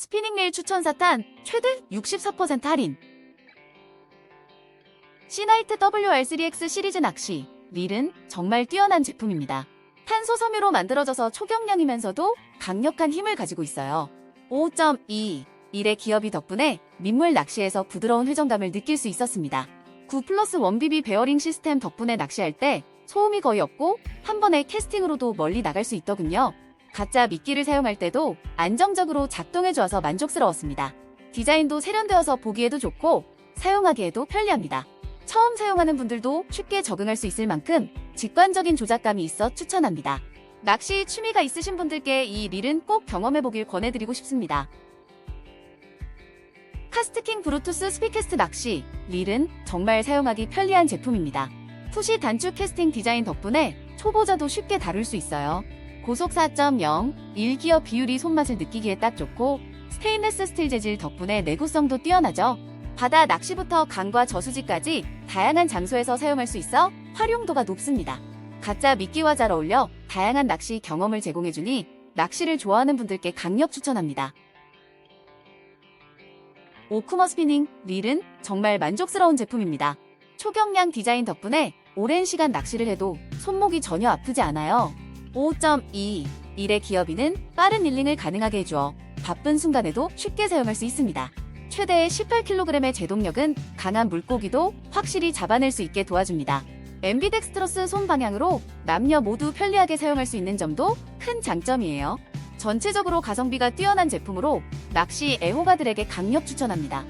스피닝 레일 추천 사탄 최대 64% 할인. 시나이트 WR3X 시리즈 낚시 릴은 정말 뛰어난 제품입니다. 탄소 섬유로 만들어져서 초경량이면서도 강력한 힘을 가지고 있어요. 5.2 1의 기업이 덕분에 민물 낚시에서 부드러운 회전감을 느낄 수 있었습니다. 9 플러스 1BB 베어링 시스템 덕분에 낚시할 때 소음이 거의 없고 한 번에 캐스팅으로도 멀리 나갈 수 있더군요. 가짜 미끼를 사용할 때도 안정적으로 작동해줘서 만족스러웠습니다. 디자인도 세련되어서 보기에도 좋고 사용하기에도 편리합니다. 처음 사용하는 분들도 쉽게 적응할 수 있을 만큼 직관적인 조작감이 있어 추천합니다. 낚시 취미가 있으신 분들께 이 릴은 꼭 경험해보길 권해드리고 싶습니다. 카스트킹 브루투스 스피캐스트 낚시 릴은 정말 사용하기 편리한 제품입니다. 푸시 단축 캐스팅 디자인 덕분에 초보자도 쉽게 다룰 수 있어요. 고속 4.0, 1기어 비율이 손맛을 느끼기에 딱 좋고 스테인레스 스틸 재질 덕분에 내구성도 뛰어나죠. 바다 낚시부터 강과 저수지까지 다양한 장소에서 사용할 수 있어 활용도가 높습니다. 가짜 미끼와 잘 어울려 다양한 낚시 경험을 제공해주니 낚시를 좋아하는 분들께 강력 추천합니다. 오쿠머 스피닝 릴은 정말 만족스러운 제품입니다. 초경량 디자인 덕분에 오랜 시간 낚시를 해도 손목이 전혀 아프지 않아요. 5.2 1의 기어비는 빠른 릴링을 가능하게 해주어 바쁜 순간에도 쉽게 사용할 수 있습니다. 최대 18kg의 제동력은 강한 물고기도 확실히 잡아낼 수 있게 도와줍니다. 엠비덱스트러스 손 방향으로 남녀 모두 편리하게 사용할 수 있는 점도 큰 장점이에요. 전체적으로 가성비가 뛰어난 제품으로 낚시 애호가들에게 강력 추천합니다.